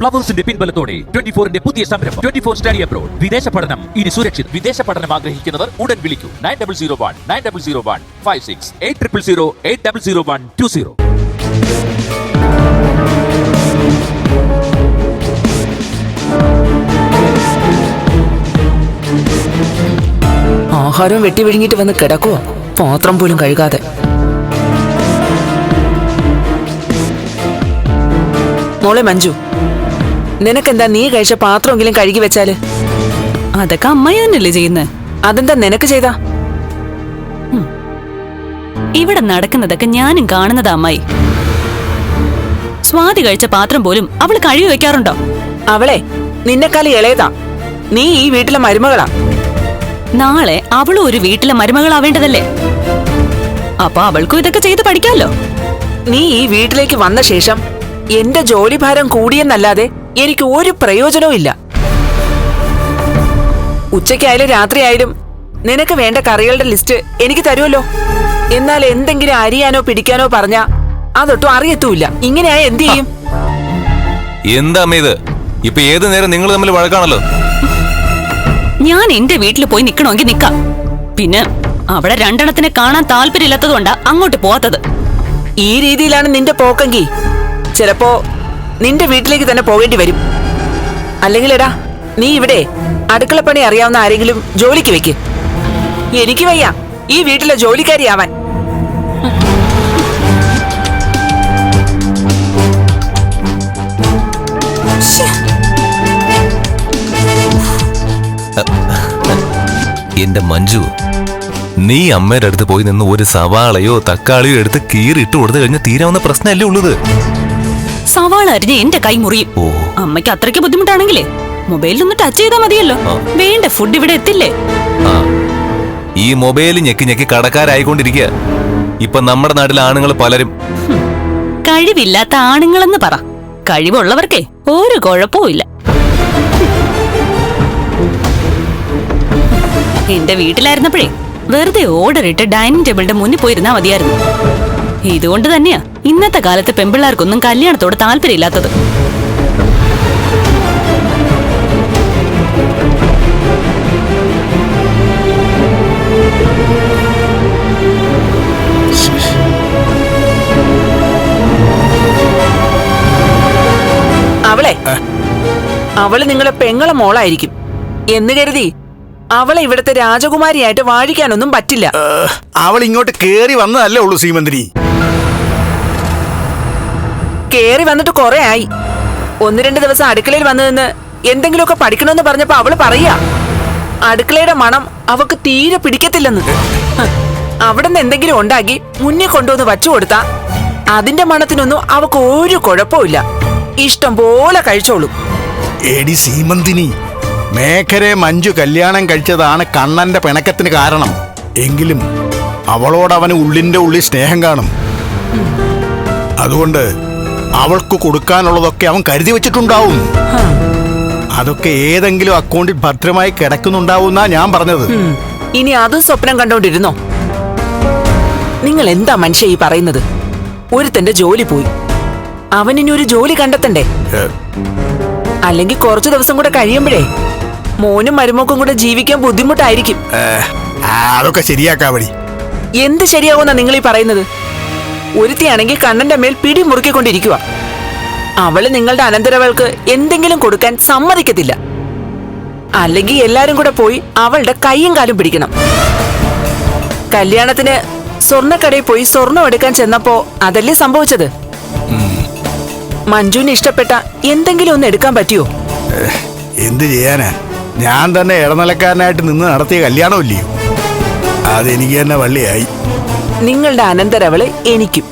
പ്ലവേഴ്സിന്റെ പിൻബലത്തോടെ twenty ഫോറിന്റെ പുതിയ സംരംഭം. Twenty four study abroad. വിദേശ പഠനം. ഇനി സുരക്ഷിത്. വിദേശ പഠനം ആഗ്രഹിക്കുന്നവർ ഉടൻ വിളിക്കൂ. Nine double zero one nine double zero one five six eight triple zero eight double zero one two zero. ആഹാരം വെട്ടി വിഴുങ്ങിട്ട് വന്ന് കിടക്കുവോ? പാത്രം പോലും കഴുകാതെ. മോളെ മഞ്ജു നിനക്കെന്താ നീ കഴിച്ച പാത്രമെങ്കിലും കഴുകി വെച്ചാൽ? അതൊക്കെ തന്നെയല്ലേ ചെയ്യുന്നത് അതെന്താ നിനക്ക് ചെയ്താ? ഇവിടെ നടക്കുന്നതൊക്കെ ഞാനും കാണുന്നതാ അമ്മായി. സ്വാതി കഴിച്ച പാത്രം പോലും അവൾ കഴുകി വെക്കാറുണ്ടോ? അവളെ നിന്നെക്കാൾ ഇളയതാ. നീ ഈ വീട്ടിലെ മരുമകളാ. നാളെ അവളും ഒരു വീട്ടിലെ മരുമകളാവേണ്ടതല്ലേ? അപ്പൊ അവൾക്കും ഇതൊക്കെ ചെയ്ത് പഠിക്കാമല്ലോ നീ ഈ വീട്ടിലേക്ക് വന്ന ശേഷം എന്റെ ജോലിഭാരം കൂടിയെന്നല്ലാതെ എനിക്ക് ഒരു പ്രയോജനവും ഇല്ല. ഉച്ചയ്ക്കായാലും രാത്രിയായാലും നിനക്ക് വേണ്ട കറികളുടെ ലിസ്റ്റ് എനിക്ക് തരുമല്ലോ. എന്നാൽ എന്തെങ്കിലും അരിയാനോ പിടിക്കാനോ പറഞ്ഞാ അതൊട്ടും അറിയത്തൂല്ല ഇങ്ങനെയായ എന്ത് ചെയ്യും? എന്താ അമ്മ ഇത്? ഇപ്പൊ ഏത് നേരം നിങ്ങൾ തമ്മിൽ വഴക്കാണല്ലോ? ഞാൻ എന്റെ വീട്ടിൽ പോയി നിക്കണമെങ്കിൽ നിക്കാം. പിന്നെ അവിടെ രണ്ടെണ്ണത്തിനെ കാണാൻ താല്പര്യമില്ലാത്തതുകൊണ്ടാ അങ്ങോട്ട് പോവാത്തത്. ഈ രീതിയിലാണ് നിന്റെ പോക്കെങ്കിൽ. ചിലപ്പോ നിന്റെ വീട്ടിലേക്ക് തന്നെ പോകേണ്ടി വരും. അല്ലെങ്കിൽ എടാ നീ ഇവിടെ അടുക്കളപ്പണി അറിയാവുന്ന ആരെങ്കിലും ജോലിക്ക് വെക്ക്. എനിക്ക് വയ്യ ഈ വീട്ടിലെ ജോലിക്കാരിയാവാൻ. എന്റെ മഞ്ജു നീ അമ്മയുടെ അടുത്ത് പോയി നിന്ന് ഒരു സവാളയോ തക്കാളിയോ എടുത്ത് കീറിയിട്ട് കൊടുത്തു കഴിഞ്ഞാൽ തീരാവുന്ന പ്രശ്നമല്ലേ ഉള്ളത്? സവാള അരിഞ്ഞ് എന്റെ കൈ മുറിയും. അമ്മയ്ക്ക് അത്രയ്ക്ക് ബുദ്ധിമുട്ടാണെങ്കിലേ മൊബൈലിൽ ഒന്ന് ടച്ച് ചെയ്താൽ മതിയല്ലോ. വേണ്ട ഫുഡ് ഇവിടെ എത്തില്ലേ? ഈ മൊബൈൽ ഞെക്കി ഞെക്കി കടക്കാരായിക്കൊണ്ടിരിക്കുക ഇപ്പൊ നമ്മുടെ നാട്ടിലെ ആണുങ്ങൾ പലരും. കഴിവില്ലാത്ത ആണുങ്ങളെന്ന് പറ. കഴിവുള്ളവർക്കേ ഒരു കുഴപ്പവും ഇല്ല. എന്റെ വീട്ടിലായിരുന്നപ്പോഴേ വെറുതെ ഓർഡർ ഇട്ട് ഡൈനിങ് ടേബിളിന്റെ മുന്നിൽ പോയിരുന്നാ മതിയായിരുന്നു. ഇതുകൊണ്ട് തന്നെയാ ഇന്നത്തെ കാലത്ത് പെമ്പിള്ളാർക്കൊന്നും കല്യാണത്തോട് താല്പര്യമില്ലാത്തത്. അവളെ? അവൾ നിങ്ങളെ പെങ്ങളെ മോളായിരിക്കും. എന്ന് കരുതി അവളെ ഇവിടത്തെ രാജകുമാരിയായിട്ട് വാഴിക്കാനൊന്നും പറ്റില്ല. അവൾ ഇങ്ങോട്ട് കേറി വന്നതല്ലേ ഉള്ളൂ സീമന്തിനി കേറി വന്നിട്ട് കൊറേ ആയി. ഒന്ന് രണ്ട് ദിവസം അടുക്കളയിൽ വന്നു നിന്ന് എന്തെങ്കിലുമൊക്കെ പഠിക്കണമെന്ന് പറഞ്ഞപ്പോ അവൾ പറയാ അടുക്കളയുടെ മണം അവക്ക് തീരെ പിടിക്കത്തില്ലെന്ന്. അവിടെ നിന്ന് എന്തെങ്കിലും ഉണ്ടാക്കി മുന്നിൽ കൊണ്ടുവന്ന് വച്ചു കൊടുത്താ അതിന്റെ മണത്തിനൊന്നും അവക്ക് ഒരു കുഴപ്പമില്ല ഇഷ്ടം പോലെ കഴിച്ചോളൂ. എടി സീമന്തിനി മേഘരെ മഞ്ജു കല്യാണം കഴിച്ചതാണ് കണ്ണന്റെ പിണക്കത്തിന് കാരണം. എങ്കിലും അവളോട് അവന് ഉള്ളിന്റെ ഉള്ളിൽ സ്നേഹം കാണും. അതുകൊണ്ട് അവൾക്ക് കൊടുക്കാനുള്ളതൊക്കെ അവൻ കരുതി വെച്ചിട്ടുണ്ടാവും. അതൊക്കെ ഏതെങ്കിലും അക്കൗണ്ടിൽ ഭദ്രമായി കിടക്കുന്നുണ്ടാവുന്നാ ഞാൻ പറഞ്ഞത്. ഇനി അതും സ്വപ്നം കണ്ടോണ്ടിരുന്നോ? നിങ്ങൾ എന്താ മനുഷ്യ ഈ പറയുന്നത്? ഒരുത്തന്റെ ജോലി പോയി. അവനിനി ഒരു ജോലി കണ്ടെത്തണ്ടേ? അല്ലെങ്കിൽ കുറച്ചു ദിവസം കൂടെ കഴിയുമ്പോഴേ മോനും മരുമോക്കും കൂടെ ജീവിക്കാൻ ബുദ്ധിമുട്ടായിരിക്കും. അതൊക്കെ ശരിയാക്കാവടി എന്ത് ശരിയാവുന്ന നിങ്ങൾ ഈ പറയുന്നത്? ഒരുത്തിയാണെങ്കിൽ കണ്ണന്റെ മേൽ പിടി മുറുക്കിക്കൊണ്ടിരിക്കുക അവൾ നിങ്ങളുടെ അനന്തരവൾക്ക് എന്തെങ്കിലും കൊടുക്കാൻ സമ്മതിക്കത്തില്ല. അല്ലെങ്കിൽ എല്ലാരും കൂടെ പോയി അവളുടെ കൈയും കാലും പിടിക്കണം. കല്യാണത്തിന് സ്വർണക്കടയിൽ പോയി സ്വർണം എടുക്കാൻ ചെന്നപ്പോ അതല്ലേ സംഭവിച്ചത്? മഞ്ജുവിന് ഇഷ്ടപ്പെട്ട എന്തെങ്കിലും ഒന്ന് എടുക്കാൻ പറ്റിയോ? എന്ത് ചെയ്യാനാ? ഞാൻ തന്നെ ഇടനിലക്കാരനായിട്ട് നിന്ന് നടത്തിയ കല്യാണമില്ലയോ? അതെനിക്ക് തന്നെ വള്ളിയായി. നിങ്ങളുടെ അനന്തരവളെ എനിക്കും.